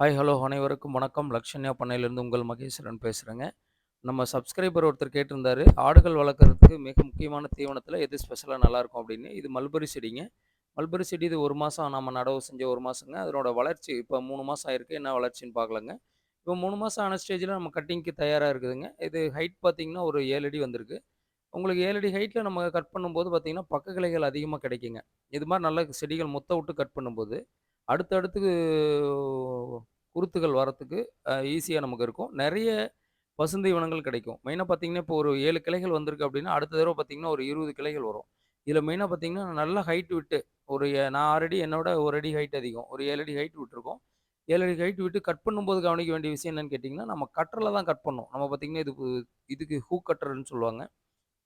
Hi, hello அனைவருக்கும் வணக்கம். லக்ஷன்யா பண்ணையிலேருந்து உங்கள் மகேஸ்வரன் பேசுகிறேங்க நம்ம சப்ஸ்கிரைபர் ஒருத்தர் கேட்டிருந்தாரு, ஆடுகள் வளர்க்குறதுக்கு மிக முக்கியமான தீவனத்தில் எது ஸ்பெஷலாக நல்லாயிருக்கும் அப்படின்னு. இது மல்பரி செடிங்க. மல்பரி செடி இது ஒரு மாதம் நம்ம நடவு செஞ்ச ஒரு மாதங்க அதனோட வளர்ச்சி இப்போ மூணு மாதம் ஆயிருக்கு. என்ன வளர்ச்சின்னு பார்க்கலாங்க. இப்போ மூணு மாதம் ஆன ஸ்டேஜில் நம்ம கட்டிங்க்கு தயாராக இருக்குதுங்க. இது ஹைட் பார்த்திங்கன்னா ஒரு ஏழு அடி வந்திருக்கு. உங்களுக்கு ஏழு அடி ஹைட்டில் நம்ம கட் பண்ணும்போது பார்த்தீங்கன்னா, பக்க கிளைகள் அதிகமாக கிடைக்குங்க. இது மாதிரி நல்ல செடிகள் மொத்த விட்டு கட் பண்ணும்போது, அடுத்தடுத்து குருத்துகள் வரத்துக்கு ஈஸியாக நமக்கு இருக்கும். நெறைய பசுந்தீவனங்கள் கிடைக்கும். மெயினாக பார்த்தீங்கன்னா, இப்போ ஒரு ஏழு கிளைகள் வந்திருக்கு அப்படின்னா, அடுத்த தடவை பார்த்தீங்கன்னா, ஒரு 20 கிளைகள் வரும். இதில் மெயினாக பார்த்தீங்கன்னா, நல்லா ஹைட் விட்டு ஒரு நான் ஆல்ரெடி என்னோட ஒரு அடி ஹைட் அதிகம். ஒரு ஏழு அடி ஹைட் விட்டுருக்கோம். ஏழு அடி ஹைட் விட்டு கட் பண்ணும்போது கவனிக்க வேண்டிய விஷயம் என்னன்னு கேட்டிங்கன்னா நம்ம கட்டரில் தான் கட் பண்ணணும். நம்ம பார்த்தீங்கன்னா, இதுக்கு இதுக்கு ஹூ கட்டர்னு சொல்லுவாங்க.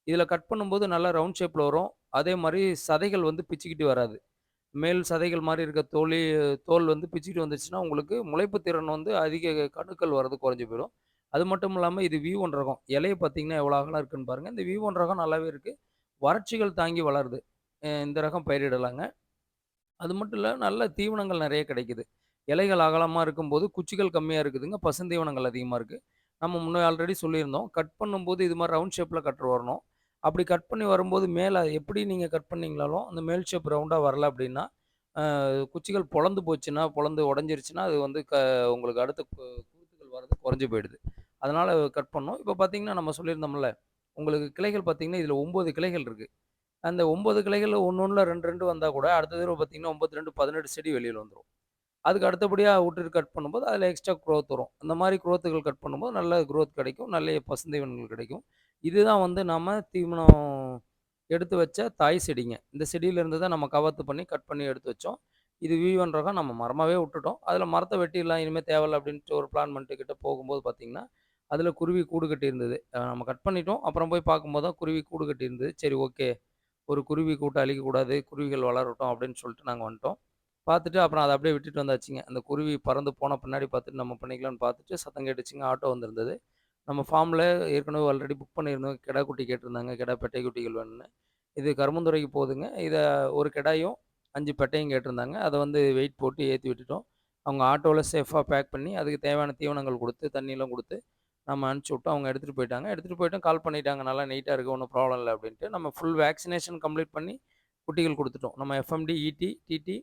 இதில் கட் பண்ணும்போது நல்லா ரவுண்ட் ஷேப்பில் வரும். அதே மாதிரி சதைகள் வந்து பிச்சுக்கிட்டு வராது. மேல் சதைகள் மாதிரி இருக்க தோலி தோல் வந்து பிச்சுக்கிட்டு வந்துச்சுன்னா, உங்களுக்கு முளைப்பு திறன் வந்து அதிக கணுக்கள் வர்றது குறைஞ்சி போயிடும். அது மட்டும் இல்லாமல் இது வி1 ரகம். இலையை பார்த்தீங்கன்னா, எவ்வளோ அகலம் இருக்குன்னு பாருங்கள் இந்த வி1 ரகம் நல்லாவே இருக்கு. வறட்சிகள் தாங்கி வளருது. இந்த ரகம் பயிரிடலாங்க. அது மட்டும் இல்லை நல்ல தீவனங்கள் நிறைய கிடைக்குது. இலைகள் அகலமாக இருக்கும்போது, குச்சிகள் கம்மியாக இருக்குதுங்க. பசுந்தீவனங்கள் அதிகமாக இருக்குது நம்ம முன்னே ஆல்ரெடி சொல்லியிருந்தோம். கட் பண்ணும்போது இது மாதிரி ரவுண்ட் ஷேப்பில் கட்டுற வரணும். அப்படி கட் பண்ணி வரும்போது மேலே எப்படி நீங்கள் கட் பண்ணீங்கனாலும், அந்த மேல் ஷேப் ரவுண்டாக வரல அப்படின்னா, குச்சிகள் பொழந்து போச்சுன்னா, பொழந்து உடஞ்சிருச்சுன்னா அது வந்து க உங்களுக்கு அடுத்த கு வர்றது குறைஞ்சி போயிடுது. அதனால் கட் பண்ணோம். இப்போ பார்த்தீங்கன்னா, நம்ம சொல்லியிருந்தோம்ல, உங்களுக்கு கிளைகள் பார்த்தீங்கன்னா, இதில் ஒம்பது கிளைகள் இருக்குது அந்த ஒம்பது கிளைகளில் ஒன்று ஒன்றில் ரெண்டு ரெண்டு வந்தால் கூட, அடுத்த தடவை பார்த்தீங்கன்னா, 9, 2 18 செடி வெளியில் வந்துடும் அதுக்கு அடுத்தபடியாக விட்டுட்டு கட் பண்ணும்போது, அதில் எக்ஸ்ட்ரா க்ரோத் வரும். அந்த மாதிரி க்ரோத்துகள் கட் பண்ணும்போது, நல்ல க்ரோத் கிடைக்கும். நல்ல பசுந்தீவனங்கள் கிடைக்கும். இதுதான் வந்து நம்ம தீவனம் எடுத்து வச்ச தாய் செடிங்க. இந்த செடியிலேருந்து தான் நம்ம கவர்த்து பண்ணி, கட் பண்ணி எடுத்து வச்சோம். இது வி1 ரகம். நம்ம மரமாகவே விட்டுட்டோம். அதில் மரத்தை வெட்டிடலாம். இனிமேல் தேவையில்லை அப்படின்ட்டு ஒரு பிளான் பண்ணிட்டு கிட்ட போகும்போது பார்த்திங்கன்னா அதில் குருவி கூடு கட்டியிருந்தது. இருந்தது நம்ம கட் பண்ணிட்டோம். அப்புறம் போய் பார்க்கும்போது தான் குருவி கூடு கட்டியிருந்தது. சரி ஓகே. ஒரு குருவி கூட்டம் அழிக்கக்கூடாது. குருவிகள் வளரட்டும் அப்படின்னு சொல்லிட்டு நாங்கள் வந்துட்டோம். பார்த்துட்டு அப்புறம் அதை அப்படியே விட்டுட்டு வந்தாச்சுங்க. அந்த குருவி பறந்து போன பின்னாடி பார்த்துட்டு நம்ம பண்ணிக்கலாம்னு பார்த்துட்டு சத்தம் கேட்டுச்சுங்க. ஆட்டோ வந்திருந்தது. நம்ம ஃபார்மில் ஏற்கனவே ஆல்ரெடி புக் பண்ணியிருந்தோம். கிடா குட்டி கேட்டிருந்தாங்க. கிடா பெட்டை குட்டிகள் வேணும்னு. இது கருமந்துறைக்கு போகுதுங்க. இதை ஒரு கிடாயும், அஞ்சு பெட்டையும் கேட்டிருந்தாங்க. அதை வந்து வெயிட் போட்டு ஏற்றி விட்டுட்டோம். அவங்க ஆட்டோவில் சேஃபாக பேக் பண்ணி, அதுக்கு தேவையான தீவனங்கள் கொடுத்து தண்ணியெலாம் கொடுத்து நம்ம அனுப்பிச்சி விட்டோம். அவங்க எடுத்துகிட்டு போயிட்டாங்க. எடுத்துகிட்டு போயிட்டோம் கால் பண்ணிட்டாங்க. நல்லா நீட்டாக இருக்கு. ஒன்றும் ப்ராப்ளம் இல்லை அப்படின்ட்டு. நம்ம ஃபுல் வேக்சினேஷன் கம்ப்ளீட் பண்ணி குட்டிகள் கொடுத்துட்டோம் நம்ம எஃப்எம்டி, இடி டிடி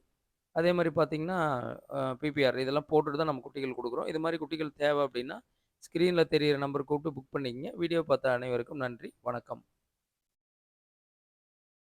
அதே மாதிரி பார்த்தீங்கன்னா, பிபிஆர் இதெல்லாம் போட்டுட்டு தான் நம்ம குட்டிகள் கொடுக்குறோம் இது மாதிரி குட்டிகள் தேவை அப்படின்னா, ஸ்க்ரீனில் தெரியிற நம்பர் கூப்பிட்டு புக் பண்ணிக்கங்க. வீடியோ பார்த்த அனைவருக்கும் நன்றி. வணக்கம்.